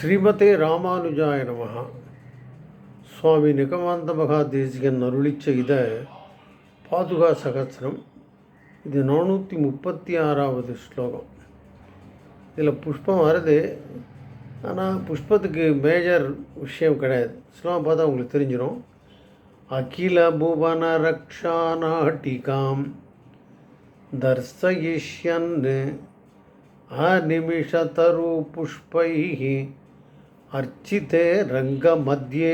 ஸ்ரீமதே ராமானுஜாய நமஹ சுவாமி நிகமாந்த மகாதேசிகன் அருளி செய்த பாதுகா சகசிரம் இது நானூற்றி முப்பத்தி ஆறாவது ஸ்லோகம் இதில் புஷ்பம் வருது ஆனால் புஷ்பத்துக்கு மேஜர் விஷயம் கிடையாது ஸ்லோகம் பார்த்தா உங்களுக்கு தெரிஞ்சிடும் அகில புவன ரக்ஷா நாட்டிகாம் தர்சயிஷ்யன் अनिमिषतरुपुष्पैः अर्चिते रङ्गमध्ये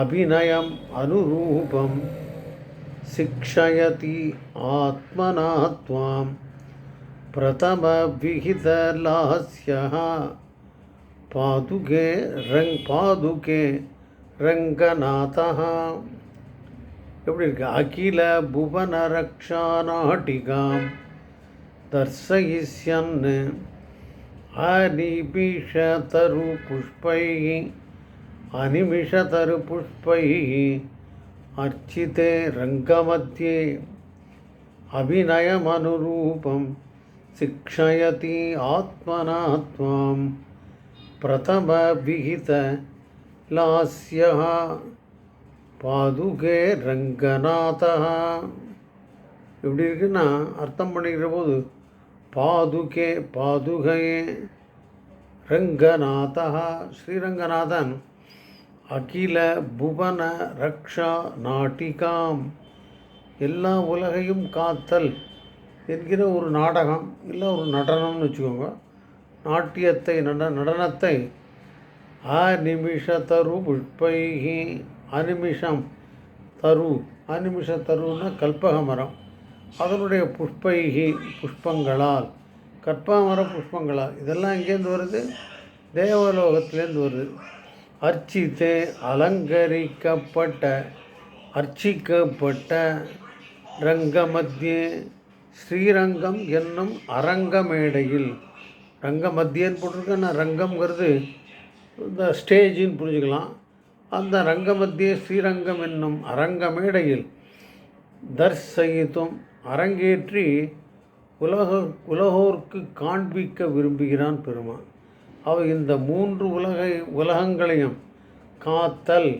अभिनयम् अनुरूपं शिक्षयति आत्मना त्वां प्रथमविहितलास्यः पादुके रङ् पादुके रङ्गनाथः எப்படி இருக்கு அகில புவன ரக்ஷா நாட்டிகாம் दर्शयिष्यन् अनिमिषतरुपुष्पैः अनिमिषतरुपुष्पैः अर्चिते रङ्गमध्ये अभिनयमनुरूपं शिक्षयति आत्मना त्वां प्रथमविहितलास्यः பாதுகே ரங்கநாதா எப்படி இருக்குன்னா அர்த்தம் பண்ணிக்கிற போது பாதுகே பாதுகையே. ரங்கநாதா ஸ்ரீரங்கநாதன். அகில புவன ரக்ஷா நாட்டிகாம். எல்லா உலகையும் காத்தல் என்கிற ஒரு நாடகம் இல்லை ஒரு நடனம்னு வச்சுக்கோங்க. நாட்டியத்தை நட நடனத்தை அநிமிஷ தரு புஷ்பைகி அனிமிஷம் தரு அனிமிஷ தருன்னா கல்பக மரம் அதனுடைய புஷ்பைகி புஷ்பங்களால் கற்பாமர புஷ்பங்களால் இதெல்லாம் எங்கேருந்து வருது? தேவலோகத்திலேருந்து வருது. அர்ச்சித்தே அலங்கரிக்கப்பட்ட அர்ச்சிக்கப்பட்ட ரங்கமத்தியே ஸ்ரீரங்கம் என்னும் அரங்கமேடையில். ரங்கமத்தியன்னு போட்டிருக்கேன்னா ரங்கம்ங்கிறது இந்த ஸ்டேஜின்னு புரிஞ்சுக்கலாம். அந்த ரங்க மத்திய ஸ்ரீரங்கம் என்னும் அரங்கமேடையில் தர்சயித்தும் அரங்கேற்றி உலக உலகோர்க்கு காண்பிக்க விரும்புகிறான் பெருமான். அவ இந்த மூன்று உலகை உலகங்களையும் காத்தல்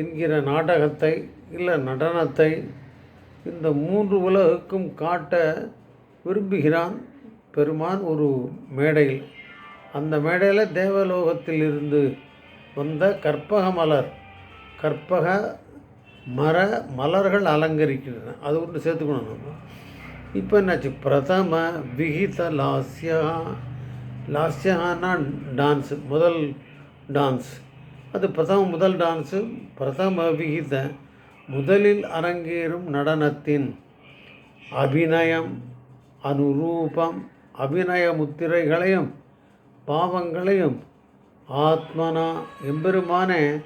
என்கிற நாடகத்தை இல்லை நடனத்தை இந்த மூன்று உலகுக்கும் காட்ட விரும்புகிறான் பெருமான் ஒரு மேடையில். அந்த மேடையில் தேவலோகத்தில் இருந்து வந்த கற்பக மலர் கற்பக மர மலர்கள் அலங்கரிக்கின்றன. அது ஒன்று சேர்த்துக்கணும் நம்ம. இப்போ என்னாச்சு? பிரதம விகித லாஸ்யா லாஸ்யானா டான்ஸு முதல் டான்ஸ். அது பிரதம முதல் டான்ஸு பிரதம விகித முதலில் அரங்கேறும் நடனத்தின் அபிநயம் அனுரூபம் அபிநய முத்திரைகளையும் பாவங்களையும் ஆத்மனா எம்பெருமானே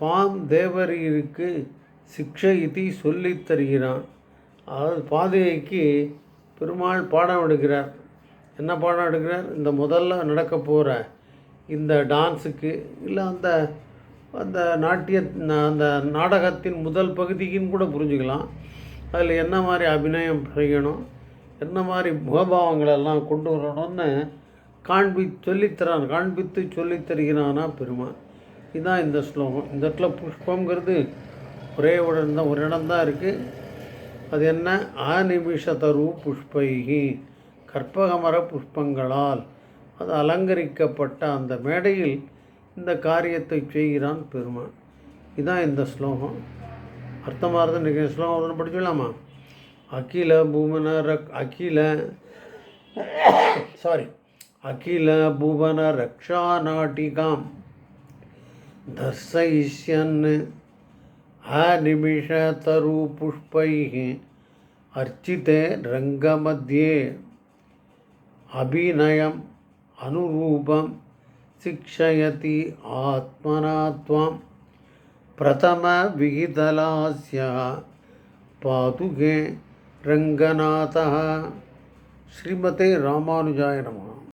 துவாம் தேவரீருக்கு சிக்ஷை இதி சொல்லித் தருகிறான். அதாவது பாதைக்கு பெருமாள் பாடம் எடுக்கிறார். என்ன பாடம் எடுக்கிறார்? இந்த முதல்ல நடக்க போகிற இந்த டான்ஸுக்கு இல்லை அந்த அந்த நாட்டிய அந்த நாடகத்தின் முதல் பகுதிக்குன்னு கூட புரிஞ்சுக்கலாம். அதில் என்ன மாதிரி அபிநயம் செய்யணும் என்ன மாதிரி முகபாவங்களெல்லாம் கொண்டு வரணும்னு காண்பி சொல்லித்தரான் காண்பித்து சொல்லித் தருகிறானா பெருமான் இதுதான் இந்த ஸ்லோகம். இந்த இடத்துல புஷ்பங்கிறது ஒரே உடன் தான் ஒரு இடம்தான் இருக்குது அது என்ன? அநிமிஷ புஷ்பைகி கற்பகமர புஷ்பங்களால் அது அலங்கரிக்கப்பட்ட அந்த மேடையில் இந்த காரியத்தை செய்கிறான் பெருமான். இதுதான் இந்த ஸ்லோகம். அர்த்தமாக நினைக்கிற ஸ்லோகம் ஒன்று படிச்சுடலாமா அகில பூமன ரக் அகில சாரி அகில புவன ரக்ஷா நாட்டிகாம். தர்சயிஷ்யன்னு अनिमिषतरुपुष्पैः अर्चिते रङ्गमध्ये अभिनयम् अनुरूपं शिक्षयति आत्मना त्वां प्रथमविहितलास्यः पादुके रङ्गनाथः। श्रीमते रामानुजाय नमः।